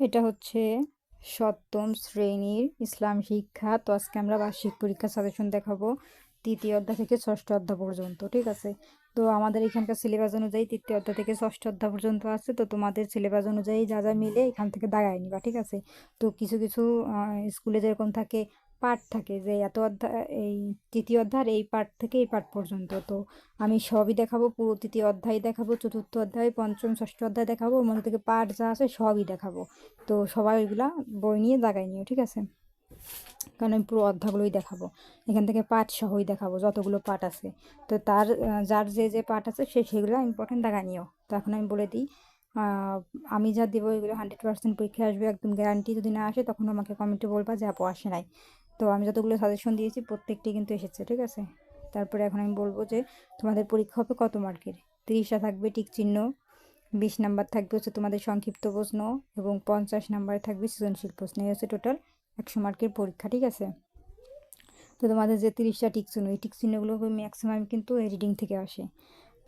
এটা হচ্ছে সপ্তম শ্রেণির ইসলাম শিক্ষা। তো আজকে আমরা বার্ষিক পরীক্ষা সাজেশন দেখাবো তৃতীয় অধ্যায় থেকে ষষ্ঠ অধ্যায় পর্যন্ত, ঠিক আছে? তো আমাদের এখানকার সিলেবাস অনুযায়ী তৃতীয় অধ্যায় থেকে ষষ্ঠ অধ্যায় পর্যন্ত আছে। তো তোমাদের সিলেবাস অনুযায়ী যা যা মিলে এখান থেকে দাগায় নিবা, ঠিক আছে? তো কিছু কিছু স্কুলে যেরকম থাকে পাঠ থাকে যে এত অধ্যায়, এই তৃতীয় অধ্যায়ের এই পাঠ থেকে এই পাঠ পর্যন্ত। তো আমি সবই দেখাবো, পুরো তৃতীয় অধ্যায় দেখাবো, চতুর্থ অধ্যায়, পঞ্চম, ষষ্ঠ অধ্যায় দেখাবো, ওর মধ্যে থেকে পাঠ যা আছে সবই দেখাবো। তো সবাই ওইগুলা বই নিয়ে দাগাই নিও, ঠিক আছে? কারণ আমি পুরো অধ্যায়গুলোই দেখাবো। এখান থেকে পাঠ সহই দেখাবো, যতগুলো পাঠ আছে। তো তার, যার যে যে পাঠ আছে সে সেগুলো ইম্পর্টেন্ট দেখা নিও। তো এখন আমি বলে দিই আমি যা দেবো এগুলো হান্ড্রেড পার্সেন্ট পরীক্ষা আসবে, একদম গ্যারান্টি যদি না আসে তখন আমাকে কমেন্টে বলবা যে, আপু, আসে নাই। তো আমি যতগুলো সাজেশন দিয়েছি, প্রত্যেকটি কিন্তু এসেছে, ঠিক আছে? তারপরে এখন আমি বলব যে, তোমাদের পরীক্ষা হবে কত মার্কের? তিরিশটা থাকবে টিক চিহ্ন, বিশ নাম্বার থাকবে হচ্ছে তোমাদের সংক্ষিপ্ত প্রশ্ন এবং পঞ্চাশ নাম্বারে থাকবে সৃজনশীল প্রশ্ন। এই হচ্ছে টোটাল একশো মার্কের পরীক্ষা, ঠিক আছে? তো তোমাদের যে তিরিশটা টিক চিহ্ন, এই টিক চিহ্নগুলো ম্যাক্সিমাম কিন্তু রিডিং থেকে আসে।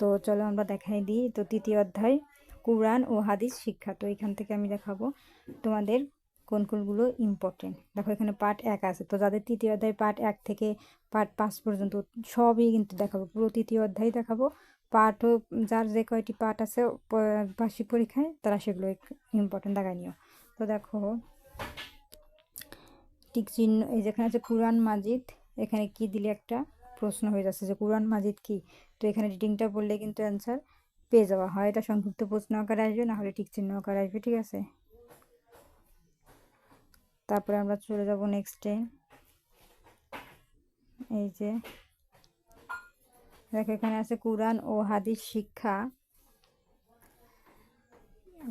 তো চলো আমরা দেখাই দিই। তো তৃতীয় অধ্যায়, কোরআন ও হাদিস শিক্ষা। তো এখান থেকে আমি দেখাবো তোমাদের কোন কোনগুলো ইম্পর্টেন্ট দেখো, এখানে পার্ট এক আছে। তো যাদের তৃতীয় অধ্যায় পার্ট এক থেকে পার্ট পাঁচ পর্যন্ত, সবই কিন্তু দেখাবো। পুরো তৃতীয় অধ্যায় দেখাবো। পার্টও যার যে কয়টি পার্ট আছে বার্ষিক পরীক্ষায়, তারা সেগুলো ইম্পর্টেন্ট দেখায় নিও। তো দেখো টিক চিহ্ন, এই যেখানে আছে কোরআন মাজিদ, এখানে কি দিলে একটা প্রশ্ন হয়ে যাচ্ছে যে কোরআন মাজিদ কি? তো এখানে রিডিংটা বললে কিন্তু অ্যান্সার পেয়ে যাওয়া হয়। এটা সংক্ষিপ্ত প্রশ্ন আকারে আসবে, না হলে টিক চিহ্ন আকারে আসবে, ঠিক আছে? তারপরে আমরা চলে যাব নেক্সটে এই যে, দেখো এখানে আছে কোরআন ও হাদিস শিক্ষা।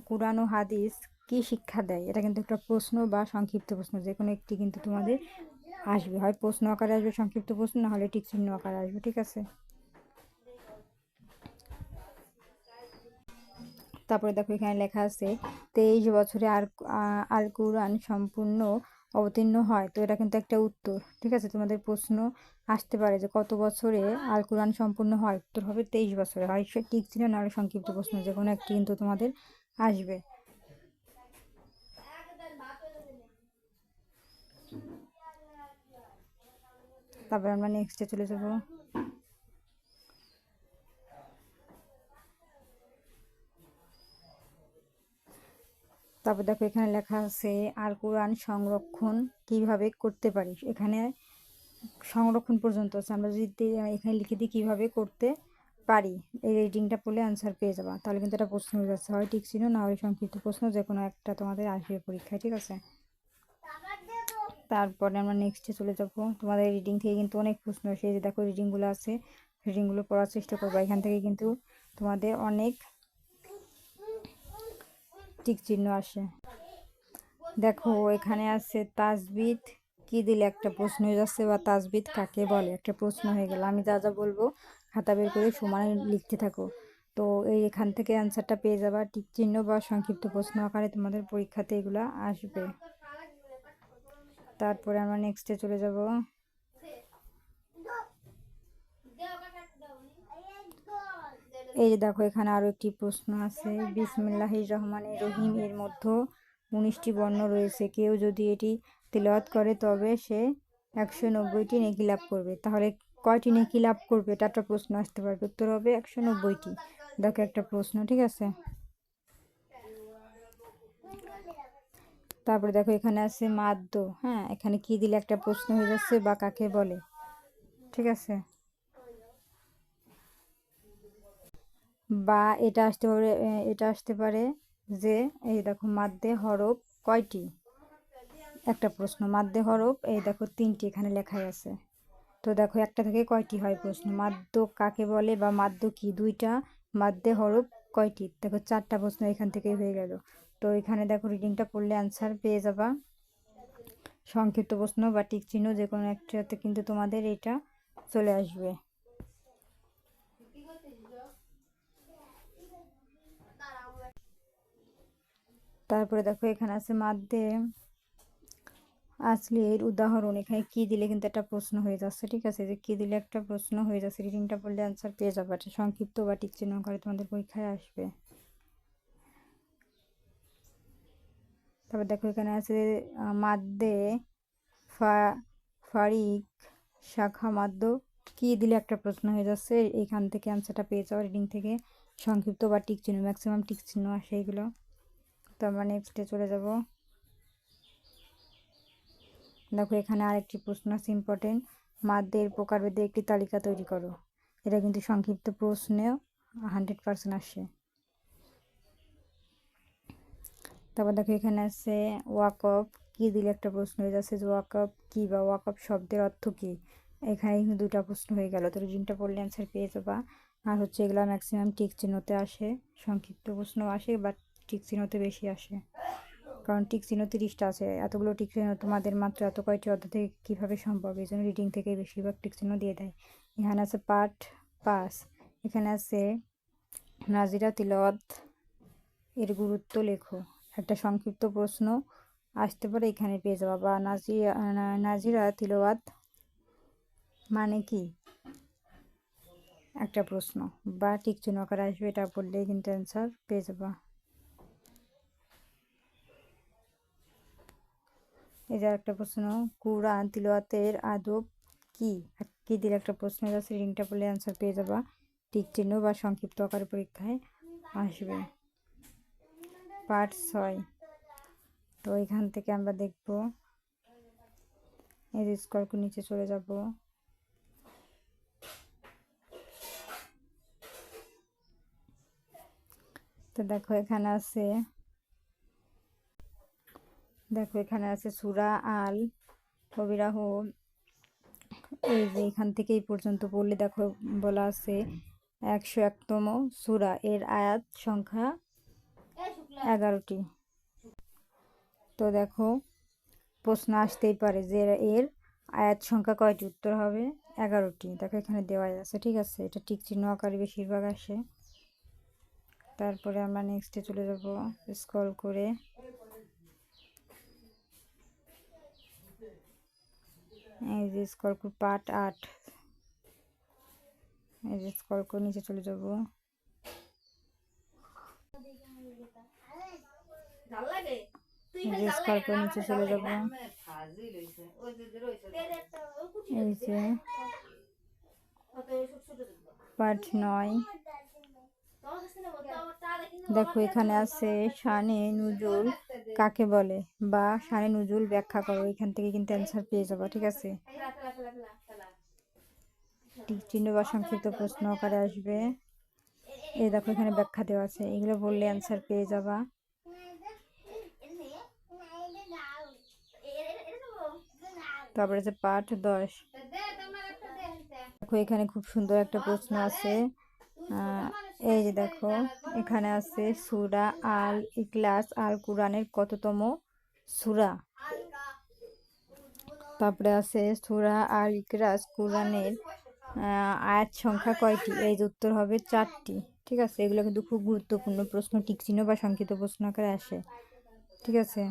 কোরআন ও হাদিস কি শিক্ষা দেয়? এটা কিন্তু একটা প্রশ্ন বা সংক্ষিপ্ত প্রশ্ন যে কোনো একটি কিন্তু তোমাদের আসবে। হয় প্রশ্ন আকারে আসবে, সংক্ষিপ্ত প্রশ্ন, না হলে টিক চিহ্ন আকারে আসবে, ঠিক আছে? তারপরে দেখো এখানে লেখা আছে, তেইশ বছরে আর আল কুরআন সম্পূর্ণ অবতীর্ণ হয়। তো এটা কিন্তু একটা উত্তর, ঠিক আছে? তোমাদের প্রশ্ন আসতে পারে যে কত বছরে আল কুরআন সম্পূর্ণ হয়? উত্তর হবে তেইশ বছরে। হয় সে ঠিক ছিল নাহলে সংক্ষিপ্ত প্রশ্ন, যে কোনো একটি কিন্তু তোমাদের আসবে। তারপরে আমরা নেক্সটে চলে যাব। তারপর দেখো এখানে লেখা আছে, আর কোরআন সংরক্ষণ কীভাবে করতে পারি এখানে সংরক্ষণ পর্যন্ত আছে। আমরা যদি এখানে লিখে দিই কীভাবে করতে পারি? এই রিডিংটা পড়লে অ্যান্সার পেয়ে যাবা। তাহলে কিন্তু এটা প্রশ্ন হয়ে যাচ্ছে। হয় ঠিক ছিল না হয় সংক্ষিপ্ত প্রশ্ন যে কোনো একটা তোমাদের আসবে পরীক্ষায়, ঠিক আছে? তারপরে আমরা নেক্সটে চলে যাব। তোমাদের রিডিং থেকে কিন্তু অনেক প্রশ্ন আসে। যে দেখো রিডিংগুলো আছে রিডিংগুলো পড়ার চেষ্টা করব। এখান থেকে কিন্তু তোমাদের অনেক টিক চিহ্ন আসে। দেখো, এখানে আছে তাজবিদ। কি দিলে একটা প্রশ্ন হয়ে যাচ্ছে বা তাজবিদ কাকে বলে? একটা প্রশ্ন হয়ে গেল। আমি যা যা বলব খাতা বের করে সমানে লিখতে থাকো। তো এই এখান থেকে অ্যান্সারটা পেয়ে যাবা। টিক চিহ্ন বা সংক্ষিপ্ত প্রশ্ন আকারে তোমাদের পরীক্ষাতে এগুলো আসবে। তারপরে আমরা নেক্সটে চলে যাব। এই যে দেখো, এখানে আরও একটি প্রশ্ন আছে। বিসমিল্লাহ রহমানের রহিম, এর মধ্যে উনিশটি বর্ণ রয়েছে। কেউ যদি এটি তেলাওয়াত করে, তবে সে একশো নব্বইটি নেকি লাভ করবে। তাহলে কয়টি নেকি লাভ করবে? এটা একটা প্রশ্ন আসতে পারবে। উত্তর হবে একশো নব্বইটি। দেখো একটা প্রশ্ন, ঠিক আছে? তারপরে দেখো, এখানে আছে মাদ্য। হ্যাঁ এখানে কি দিলে একটা প্রশ্ন হয়ে যাচ্ছে বা কাকে বলে? ঠিক আছে? বা এটা আসতে পারে এটা আসতে পারে যে, এই দেখো মাদ্দে হরফ কয়টি? একটা প্রশ্ন মাদ্দে হরফ, এই দেখো তিনটি এখানে লেখাই আছে। তো দেখো একটা থেকে কয়টি হয় প্রশ্ন? মাদ্য কাকে বলে বা মাদ্য কি? দুইটা মাদ্দে হরফ কয়টি? দেখো চারটা প্রশ্ন এখান থেকে হয়ে গেল। তো এখানে দেখো রিডিংটা করলে অ্যান্সার পেয়ে যাবা। সংক্ষিপ্ত প্রশ্ন বা টিক চিহ্ন যে কোনো একটাতে কিন্তু তোমাদের এটা চলে আসবে। তারপরে দেখো এখানে আছে মাধ্যে। আসলের উদাহরণ এখানে কি দিলে কিন্তু একটা প্রশ্ন হয়ে যাচ্ছে, ঠিক আছে? যে কি দিলে একটা প্রশ্ন হয়ে যাচ্ছে রিডিংটা পড়লে অ্যান্সার পেয়ে যাবে। এটা সংক্ষিপ্ত বা চিহ্ন করে তোমাদের পরীক্ষায় আসবে। তারপর দেখো এখানে আছে মাদ্দে ফা- ফারিক শাখা মাদ্য কি দিলে একটা প্রশ্ন হয়ে যাচ্ছে, এখান থেকে অ্যান্সারটা পেয়ে যাওয়া রিডিং থেকে। সংক্ষিপ্ত বা টিক চিহ্ন ম্যাক্সিমাম টিক চিহ্ন আসে এগুলো। তো আমরা নেক্সটে চলে যাব। দেখো এখানে আরেকটি প্রশ্ন আছে ইম্পর্টেন্ট মাদ্যের প্রকারভেদে একটি তালিকা তৈরি করো। এটা কিন্তু সংক্ষিপ্ত প্রশ্নেও হান্ড্রেড পার্সেন্ট আসে। তারপর দেখো এখানে আছে ওয়াকফ, কি দিলে একটা প্রশ্ন হয়ে যাচ্ছে যে ওয়াকফ কী বা ওয়াকফ শব্দের অর্থ কি? এখানে কিন্তু দুটা প্রশ্ন হয়ে গেল তো রিডিংটা পড়লে অ্যান্সার পেয়ে যাবা। আর হচ্ছে এগুলো ম্যাক্সিমাম টিক চিহ্নতে আসে, সংক্ষিপ্ত প্রশ্ন আসে বাট টিক চিহ্নতে বেশি আসে। কারণ টিক তিরিশটা আছে। এতগুলো টিক তোমাদের মাত্র এত কয়টি অধ্যায় থেকে কীভাবে সম্ভব? এই জন্য রিডিং থেকে বেশিরভাগ টিক চিহ্ন দিয়ে দেয়। এখানে আছে পাঠ পাস এখানে আছে নাজিরা তিলওয়াত, এর গুরুত্ব লেখো। একটা সংক্ষিপ্ত প্রশ্ন, আসতে পারে এখানে পেয়ে যাওয়া বা নাজিরা নাজিরা তিলওয়াত মানে কি? একটা প্রশ্ন। বা টিক চিহ্ন আসবে, এটা পড়লেই কিন্তু অ্যান্সার পেয়ে যাবা। যে একটা প্রশ্ন, কুরআন তিলওয়াতের আদব কি? কি দিলে একটা প্রশ্ন আছে রিংটা পড়লে অ্যান্সার পেয়ে যাবা। টিক চিহ্ন বা সংক্ষিপ্ত আকারে পরীক্ষায় আসবে। পার্ট ছয়। তো এখান থেকে আমরা দেখব। যে স্কোর নিচে চলে যাব। তো দেখো এখানে আছে দেখো, এখানে আছে সুরা আল কবিরাহ এই যে এখান থেকে এই পর্যন্ত পড়লে দেখো বলা আছে একশো একতম সুরা। এর আয়াত সংখ্যা এগারোটি। তো দেখো, প্রশ্ন আসতেই পারে যে এর আয়াত সংখ্যা কয়টি? উত্তর হবে এগারোটি। দেখো, এখানে দেওয়া আছে, ঠিক আছে? এটা টিক চিহ্ন আকারে বেশিরভাগ আসে। তারপরে আমরা নেক্সটে চলে যাব স্ক্রল করে। এই যে স্ক্রল করে পার্ট আট। এই যে স্ক্রল করে নিচে চলে যাব। এই যে স্ক্রল করে নিচে চলে যাব। এই যে পার্ট নয়। দেখো, এখানে আছে শানে নুজুল। কাকে বলে? বা শানে নুজুল ব্যাখ্যা করো, এখান থেকে কিন্তু অ্যান্সার পেয়ে যাব, ঠিক আছে? চিহ্ন বা সংক্ষিপ্ত প্রশ্ন আকারে আসবে। এই দেখো, এখানে ব্যাখ্যা দেওয়া আছে, এগুলো বললে অ্যান্সার পেয়ে যাবা। তারপরে আছে পাঠ দশ। দেখো, এখানে খুব সুন্দর একটা প্রশ্ন আছে। এই যে দেখো, এখানে আছে সুরা আল ইকলাস আল কুরআনের কততম সুরা? তারপরে আছে সুরা আল ইকরাস কুরআনের আয়াত সংখ্যা কয়টি? এই যে উত্তর হবে চারটি, ঠিক আছে? এগুলো কিন্তু খুব গুরুত্বপূর্ণ প্রশ্ন টিক চিহ্ন বা সংক্ষিপ্ত প্রশ্ন আকারে আসে, ঠিক আছে?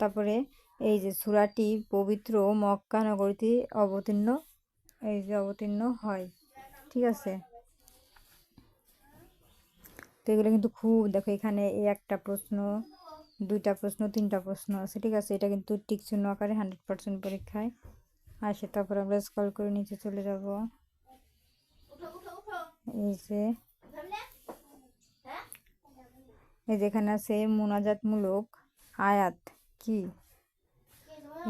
তারপরে এই যে সূরাটি পবিত্র মক্কা নগরীতে অবতীর্ণ এই যে অবতীর্ণ হয়। ঠিক আছে? তো এগুলো কিন্তু খুব, দেখো এখানে এই একটা প্রশ্ন, দুইটা প্রশ্ন, তিনটা প্রশ্ন আছে, ঠিক আছে? এটা কিন্তু টিক চিহ্ন আকারে হান্ড্রেড পার্সেন্ট পরীক্ষায়। আসে, তারপর আমরা স্কল করে নিচে চলে যাব। এই যে এই যে এখানে আছে মোনাজাতমূলক আয়াত, কি?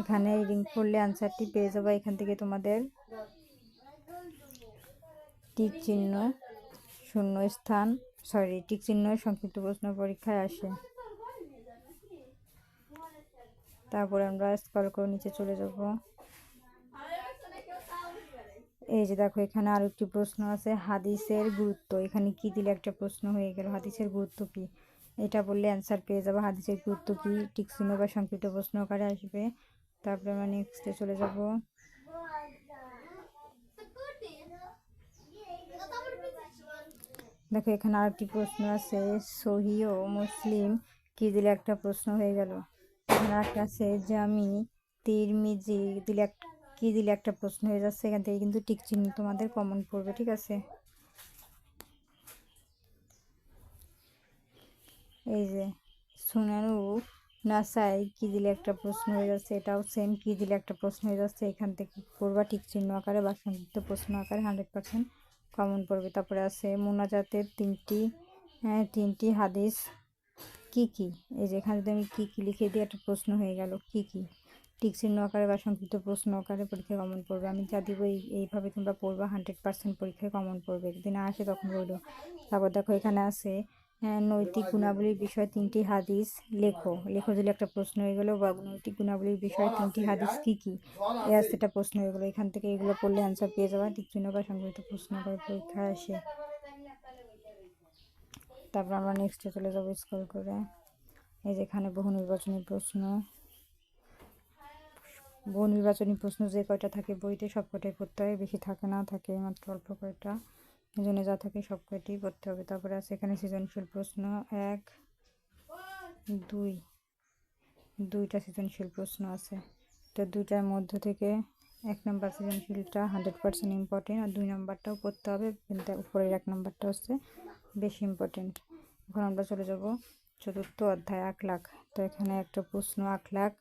এখানে রিং করলে আনসারটি পেয়ে যাব এখান থেকে তোমাদের। টিক চিহ্ন শূন্য স্থান সরি টিক চিহ্ন সংক্ষিপ্ত প্রশ্ন পরীক্ষায় আসে। তারপরে আমরা স্কল করে নিচে চলে যাব। এই যে দেখো, এখানে আরও একটি প্রশ্ন আছে, হাদিসের গুরুত্ব। এখানে কি দিলে একটা প্রশ্ন হয়ে গেল? হাদিসের গুরুত্ব কি? এটা বললে অ্যান্সার পেয়ে যাব। হাদিসের গুরুত্ব কি? টিক চিহ্ন বা সংক্ষিপ্ত প্রশ্ন আকারে আসবে। তারপরে আমরা নেক্সটে চলে যাব। দেখো, এখানে আরেকটি প্রশ্ন আছে, সহি ও মুসলিম কি দিলে একটা প্রশ্ন হয়ে গেল? এখানে একটা আছে জামি তিরমিজি দিলে কি দিলে একটা প্রশ্ন হয়ে যাচ্ছে? এখান থেকে কিন্তু টিক চিহ্ন তোমাদের কমন পড়বে, ঠিক আছে? এই যে, সুনানু নাসাই কি দিলে একটা প্রশ্ন হয়ে যাচ্ছে? এটাও সেম কি দিলে একটা প্রশ্ন হয়ে যাচ্ছে? এখান থেকে পড়বা ঠিক চিহ্ন আকারে বা সংযুক্ত প্রশ্ন আকারে হান্ড্রেড পার্সেন্ট কমন পড়বে। তারপরে আছে মোনাজাতের তিনটি হ্যাঁ, তিনটি হাদিস। কি কি? এই যে এখানে যদি আমি কী কী লিখে দিই একটা প্রশ্ন হয়ে গেল। কি কি? টিক চিহ্ন আকারে বা সংক্ষিপ্ত প্রশ্ন আকারে পরীক্ষায় কমন পড়বে। আমি যা দিব এই এইভাবে তোমরা পড়বা হান্ড্রেড পার্সেন্ট পরীক্ষায় কমন পড়বে। যদি না আসে তখন বলল তারপর দেখো এখানে আছে নৈতিক গুণাবলীর বিষয়ে তিনটি হাদিস লেখো। লেখো দিলে একটা প্রশ্ন হয়ে গেলো, বা নৈতিক গুণাবলীর বিষয়ে তিনটি হাদিস কি কি? এ আসতে একটা প্রশ্ন হয়ে গেলো, এখান থেকে এগুলো পড়লে অ্যান্সার পেয়ে যাওয়া টিক চিহ্ন বা সংক্ষিপ্ত প্রশ্ন করে পরীক্ষায় আসে। তারপর আমরা নেক্সটে চলে যাব স্কুল করে। এই যেখানে বহু নির্বাচনী প্রশ্ন। বহু নির্বাচনী প্রশ্ন যে কয়টা থাকে, বইতে সব কটাই পড়তে হয়, বেশি থাকে না, থাকে মাত্র অল্প কয়টা। জন্য যা থাকে সব কয়টি পড়তে হবে। তারপরে আছে এখানে সৃজনশীল প্রশ্ন এক, দুই, দুইটা সৃজনশীল প্রশ্ন আছে। তো দুইটার মধ্য থেকে এক নম্বর সৃজনশীলটা হান্ড্রেড পার্সেন্ট ইম্পর্টেন্ট আর দুই নম্বরটাও পড়তে হবে, কিন্তু উপরের এক নম্বরটা হচ্ছে বেশি ইম্পর্টেন্ট এখন আমরা চলে যাব চতুর্থ অধ্যায়, আখ লাখ। তো এখানে একটা প্রশ্ন, আখ লাখ,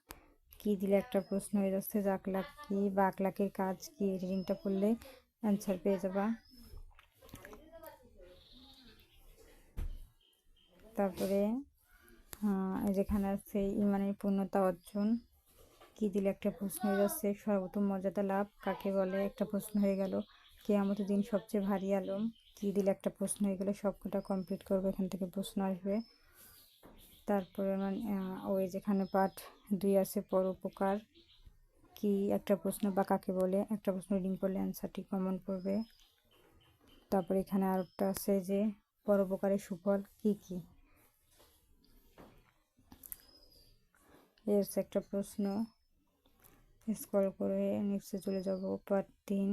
কী দিলে একটা প্রশ্ন হয়ে যাচ্ছে? যে আখ লাখ কী বা আখ লাখের কাজ কী? রিডিংটা করলে অ্যান্সার পেয়ে যাবা। তারপরে যেখানে আছে ইমানের পূর্ণতা অর্জন, কি দিলে একটা প্রশ্ন হয়ে যাচ্ছে, সর্বোত্তম মর্যাদা লাভ, কাকে বলে একটা প্রশ্ন হয়ে গেল, কেয়ামতের দিন সবচেয়ে ভারী আলম, কি দিলে একটা প্রশ্ন হয়ে গেলে, সবকটা কমপ্লিট করবে, এখান থেকে প্রশ্ন আসবে। তারপরে মানে ওই যেখানে পাঠ দুই আছে পরোপকার কি একটা প্রশ্ন বা কাকে বলে, একটা প্রশ্ন রিডিং করলে অ্যান্সারটি কমন পড়বে তারপরে এখানে আরেকটা আছে যে পরোপকারের সুফল কি কি? হচ্ছে একটা প্রশ্ন। স্ক্রল করে নেক্সটে চলে যাব পার্ট তিন।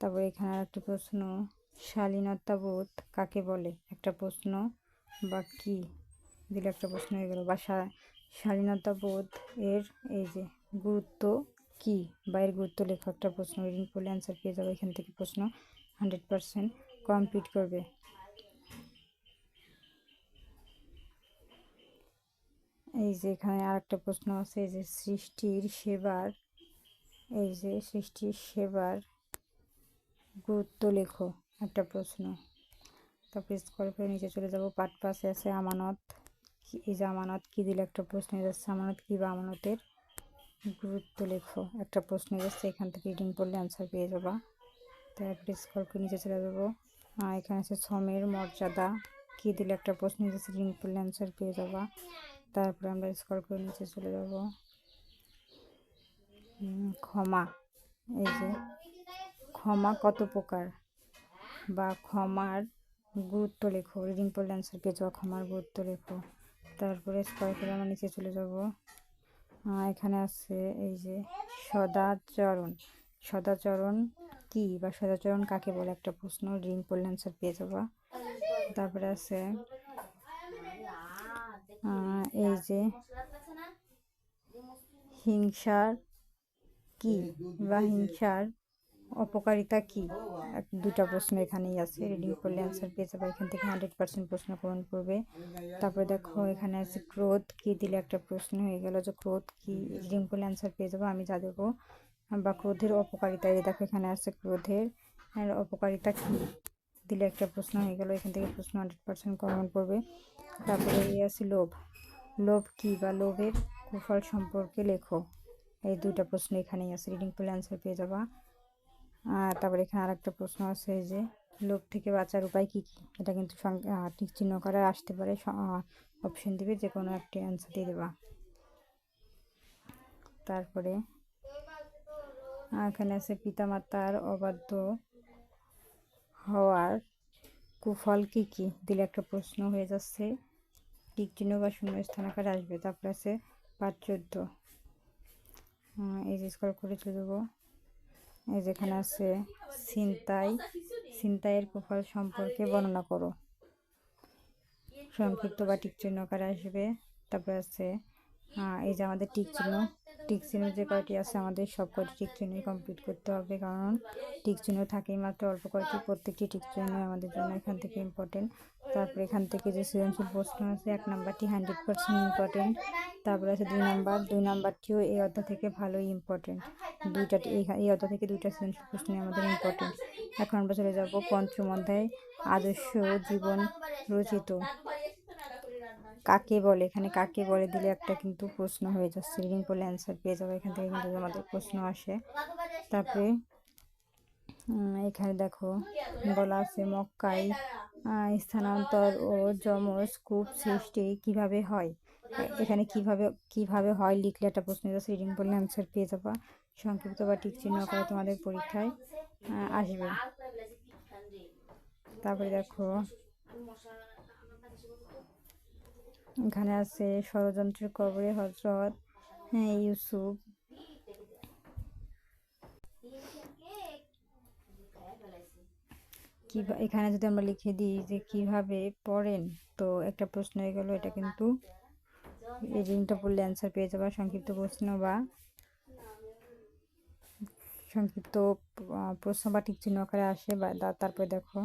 তারপর এখানে আর একটা প্রশ্ন শালীনতাবোধ কাকে বলে? একটা প্রশ্ন, বা কি? দিলে একটা প্রশ্ন হয়ে গেল। বা শালীনতাবোধ এর এই যে গুরুত্ব কি? বা এর গুরুত্ব লেখা একটা প্রশ্ন রিডিং করলে অ্যান্সার পেয়ে যাবে এখান থেকে প্রশ্ন হান্ড্রেড পার্সেন্ট কমপ্লিট করবে। এই যে এখানে আরেকটা প্রশ্ন আছে, এই যে সৃষ্টির সেবার, এই যে সৃষ্টির সেবার গুরুত্ব লেখো, একটা প্রশ্ন। তারপরে স্কল করে নিচে চলে যাব পাট পাশে আছে আমানত। এই যে আমানত, কী দিলে একটা প্রশ্ন যাচ্ছে? আমানত কী বা আমানতের গুরুত্ব লেখো? একটা প্রশ্ন যাচ্ছে, এখান থেকে রিডিং করলে অ্যান্সার পেয়ে যাবা। তারপরে স্কল করে নিচে চলে যাব। এখানে আছে শ্রমের মর্যাদা, কী দিলে একটা প্রশ্ন যাচ্ছে? রিডিং করলে অ্যান্সার পেয়ে যাবা। তারপরে আমরা স্কল করে নিচে চলে যাব। ক্ষমা। এই যে, ক্ষমা কত প্রকার? বা ক্ষমার গুরুত্ব লেখো রিডিং পড়লে অ্যান্সার পেয়ে যাওয়া ক্ষমার গুরুত্ব লেখো। তারপরে স্কল করে আমরা নিচে চলে যাব। এখানে আছে এই যে, সদাচরণ। সদাচরণ কি বা সদাচরণ কাকে বলে? একটা প্রশ্ন রিডিং পড়লে অ্যান্সার পেয়ে যাবা। তারপরে আছে এই যে হিংসার কি বা হিংসার অপকারিতা কি? এক দুটা প্রশ্ন এখানেই আছে। রিডিং করলে অ্যান্সার পেয়ে যাবে। এখান থেকে হান্ড্রেড পার্সেন্ট প্রশ্ন পূরণ করবে। তারপরে দেখো এখানে আছে ক্রোধ কি? দিলে একটা প্রশ্ন হয়ে গেল যে ক্রোধ কি? রিডিং করলে অ্যান্সার পেয়ে যাব। আমি যা দেবো। বা ক্রোধের অপকারিতা এই দেখো এখানে আছে ক্রোধের। অপকারিতা কি? দিলে একটা প্রশ্ন হয়ে গেল। এখান থেকে প্রশ্ন হান্ড্রেড পার্সেন্ট কমন পড়বে তারপরে এই আছে লোভ। লোভ কি বা লোভের কুফল সম্পর্কে লেখো। এই দুইটা প্রশ্ন এখানেই আছে রিডিং করলে অ্যান্সার পেয়ে যাবা। আর তারপরে এখানে আরেকটা প্রশ্ন আছে যে, লোভ থেকে বাঁচার উপায় কি কি? এটা কিন্তু টিক চিহ্ন করে আসতে পারে অপশন দিবে যে কোনো একটি অ্যান্সার দিয়ে দেবা। তারপরে এখানে আছে, পিতামাতার অবাধ্য হওয়ার কুফল কি কি? দিলে একটা প্রশ্ন হয়ে যাচ্ছে। টিক চিহ্ন বা শূন্য স্থান আকারে আসবে, তারপরে আছে পাঁচ চোদ্দ। এই যে স্কোর করে চলে যাব। এই যেখানে আছে ছিনতাই, ছিনতাইয়ের কুফল সম্পর্কে বর্ণনা করো। সংক্ষিপ্ত বা টিক চিহ্ন আকারে আসবে, তারপরে আছে এই যে আমাদের টিক চিহ্ন। টিক চিহ্ন যে কয়টি আছে আমাদের সব কয়টি টিক চিহ্নই কমপ্লিট করতে হবে, কারণ টিক চিহ্ন থাকেই মাত্র অল্প কয়টি, প্রত্যেকটি টিক চিহ্ন আমাদের জন্য এখান থেকে ইম্পর্টেন্ট তারপরে এখান থেকে যে সৃজনশীল প্রশ্ন আছে, এক নাম্বারটি হান্ড্রেড পার্সেন্ট ইম্পর্টেন্ট তারপরে আছে দুই নাম্বার, দুই নাম্বারটিও এই অধ্যায় থেকে ভালোই ইম্পর্টেন্ট দুইটা, এই অধ্যায় থেকে দুইটা সৃজনশীল প্রশ্ন আমাদের ইম্পর্টেন্ট এখন আমরা চলে যাব পঞ্চম অধ্যায়, আদর্শ জীবন রচিত। কাকে বলে? এখানে কাকে বলে দিলে একটা কিন্তু প্রশ্ন হয়ে যাচ্ছে। রিডিং করলে অ্যান্সার পেয়ে যাবে। এখান থেকে কিন্তু আমাদের প্রশ্ন আসে। তারপরে এখানে দেখো বলা আছে মক্কায় আহ, স্থানান্তর ও যমজ কূপ সৃষ্টি কীভাবে হয়? এখানে কীভাবে কীভাবে হয় লিখলে একটা প্রশ্ন যাচ্ছে রিডিং করলে অ্যান্সার পেয়ে যাবা। সংক্ষিপ্ত বা টিক চিহ্ন করে তোমাদের পরীক্ষায় আসবে। তারপরে দেখো এখানে আছে ষড়যন্ত্রের কবরে হজরত হ্যাঁ ইউসুফ কি এখানে যদি আমরা লিখে দিই যে কীভাবে পড়েন, তো একটা প্রশ্ন হয়ে গেল, এটা কিন্তু এই রিংটা পড়লে অ্যান্সার পেয়ে যাবা, সংক্ষিপ্ত প্রশ্ন বা সংক্ষিপ্ত প্রশ্ন বা টিক চিহ্ন আকারে আসে বা তারপরে দেখো।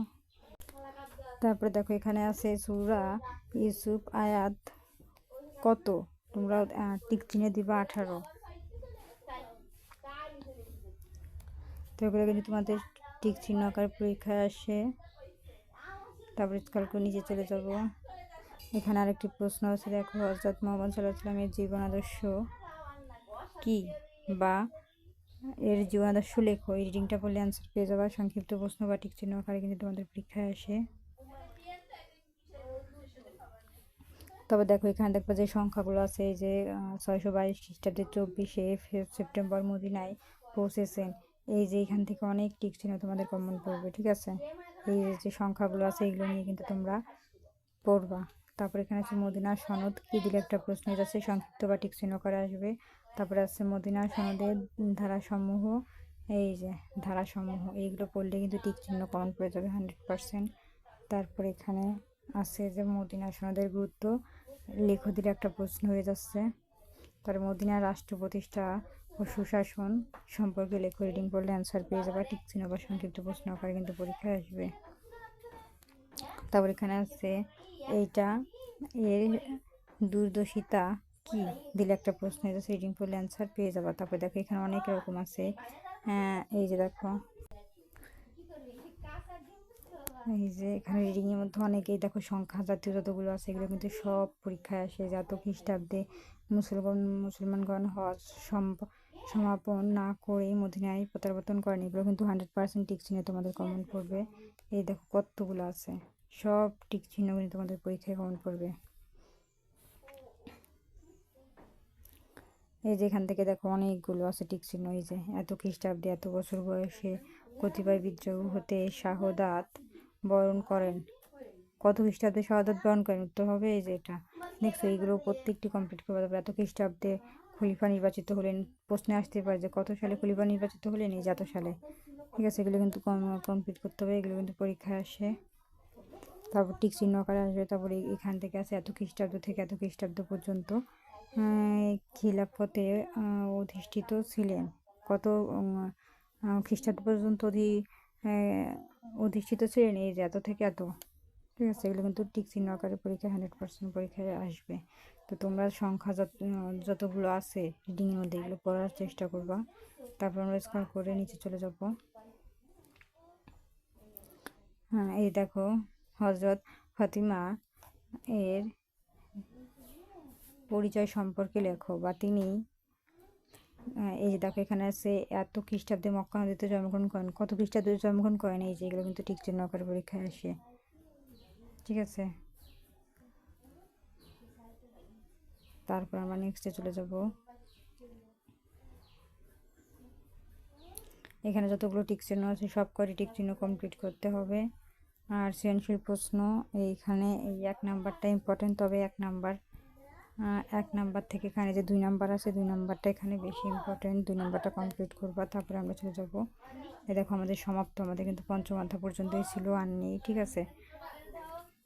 তারপরে দেখো এখানে আছে সুরা ইউসুফ আয়াত কত? তোমরা টিক চিহ্নে দিবা আঠারো। তো এগুলো কিন্তু তোমাদের টিক চিহ্ন আকারে পরীক্ষায় আসে। তারপরে কালকে নিচে চলে যাব। এখানে আরেকটি প্রশ্ন আছে, দেখো হজরত মোহাম্মদ সাল্লাহ জীবন আদর্শ কি বা এর জীবন আদর্শ লেখো? এই রিডিংটা বললে অ্যান্সার পেয়ে যাবা। সংক্ষিপ্ত প্রশ্ন বা টিক চিহ্ন আকারে কিন্তু তোমাদের পরীক্ষায় আসে। তবে দেখো, এখানে দেখব যে সংখ্যাগুলো আছে যে ছয়শো বাইশ খ্রিস্টাব্দে চব্বিশে সেপ্টেম্বর মদিনায় পৌঁছেছেন। এই যে এখান থেকে অনেক টিক চিহ্ন তোমাদের কমন পড়বে, ঠিক আছে? এই যে সংখ্যাগুলো আছে, এগুলো নিয়ে কিন্তু তোমরা পড়বা। তারপর এখানে আছে মদিনার সনদ, কি দিলে একটা প্রশ্ন আছে, সংক্ষিপ্ত বা টিক চিহ্ন করে আসবে। তারপরে আছে মদিনার সনদের ধারাসমূহ, এই যে ধারাসমূহ, এইগুলো পড়লে কিন্তু টিক চিহ্ন কমন পড়ে যাবে হান্ড্রেড পার্সেন্ট তারপর এখানে আছে যে মদিনা সনদের গুরুত্ব, লেখো দিলে একটা প্রশ্ন হয়ে যাচ্ছে। তার মদিনার রাষ্ট্র প্রতিষ্ঠা ও সুশাসন সম্পর্কে লেখো রিডিং করলে অ্যান্সার পেয়ে যাবে। ঠিক চিহ্ন বা সংক্ষিপ্ত প্রশ্ন আকারে কিন্তু পরীক্ষায় আসবে। তারপর এখানে আছে, এইটা এর দুর্দশিতা কি? দিলে একটা প্রশ্ন যাচ্ছে রিডিং করলে অ্যান্সার পেয়ে যাবা। তারপর দেখো এখানে অনেক রকম আছে। হ্যাঁ এই যে দেখো। এই যে এখানে রিডিংয়ের মধ্যে অনেকেই দেখো সংখ্যা জাতীয় যতগুলো আছে, এগুলো কিন্তু সব পরীক্ষায় আসে। যত খ্রিস্টাব্দে মুসলমান মুসলমানগণ হজ সম্প- সমাপন না করেই মদিনায় প্রত্যাবর্তন করেন এগুলো কিন্তু হান্ড্রেড পার্সেন্ট টিক চিহ্নে তোমাদের কমন পড়বে এই দেখো কতগুলো আছে। সব টিক চিহ্ন কিন্তু তোমাদের পরীক্ষায় কমন পড়বে এই যে এখান থেকে দেখো অনেকগুলো আছে টিক চিহ্ন, এই যে এত খ্রিস্টাব্দে এত বছর বয়সে কতিপয় বিদ্রোহ হতে শাহদাত বরণ করেন। কত খ্রিস্টাব্দে শাহাদত বরণ করেন? উত্তর হবে এই যে এটা। দেখছ এইগুলো প্রত্যেকটি কমপ্লিট করতে হবে এত খ্রিস্টাব্দে খলিফা নির্বাচিত হলেন। প্রশ্নে আসতে পারে যে, কত সালে খলিফা নির্বাচিত হলেন? এই এত সালে। ঠিক আছে, এগুলো কিন্তু কমপ্লিট করতে হবে। এগুলো কিন্তু পরীক্ষায় আসে। তারপর টিক চিহ্ন আকারে আসবে। তারপরে এখান থেকে আছে এত খ্রিস্টাব্দ থেকে এত খ্রিস্টাব্দ পর্যন্ত। খিলাফতে অধিষ্ঠিত ছিলেন। কত খ্রিস্টাব্দ পর্যন্ত অধি অধিষ্ঠিত ছিলেন? এই এত থেকে এত। ঠিক আছে, এগুলো কিন্তু টিক চিহ্ন আকারে পরীক্ষায় হান্ড্রেড পার্সেন্ট পরীক্ষায় আসবে। তো তোমরা সংখ্যা যত, যতগুলো আছে রিডিংয়ের মধ্যে এগুলো পড়ার চেষ্টা করবা। তারপর আমরা স্কোর করে নিচে চলে যাব। হ্যাঁ এই দেখো হজরত ফাতিমা এর পরিচয় সম্পর্কে লেখো বা তিনি এই যে দেখো, এখানে আছে এত খ্রিস্টাব্দে মক্কা নদীতে জন্মগ্রহণ করেন, কত খ্রিস্টাব্দে জন্মগ্রহণ করেন, এই যে এগুলো কিন্তু ঠিক চিহ্ন পরীক্ষায় আসে। ঠিক আছে। তারপর আমরা নেক্সটে চলে যাব। এখানে যতগুলো টিক চিহ্ন আছে, সব কটি টিক চিহ্ন কমপ্লিট করতে হবে। আর সৃজনশীল প্রশ্ন, এইখানে এই এক নাম্বারটা ইম্পর্টেন্ট তবে এক নাম্বার। এক নাম্বার থেকে এখানে যে দুই নাম্বার আছে, দুই নাম্বারটা এখানে বেশি ইম্পর্টেন্ট দুই নাম্বারটা কমপ্লিট করবা, তারপরে আমরা চলে যাব। এ দেখো আমাদের সমাপ্ত, আমাদের কিন্তু পঞ্চম অধ্যায় পর্যন্তই ছিল আর নেই, ঠিক আছে?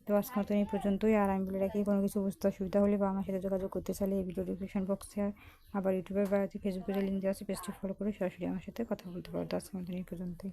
তো আজকে মতন এই পর্যন্তই। আর আমি বলে রাখি, কোনো কিছু বুঝতে অসুবিধা হলে বা আমার সাথে যোগাযোগ করতে চাইলে এই ভিডিও ডিসক্রিপশন বক্সে আবার ইউটিউবে বা ফেসবুকে লিঙ্ক দেওয়া আছে পেজটি ফলো করে সরাসরি আমার সাথে কথা বলতে পারো। তো আজকে মতন এই পর্যন্তই।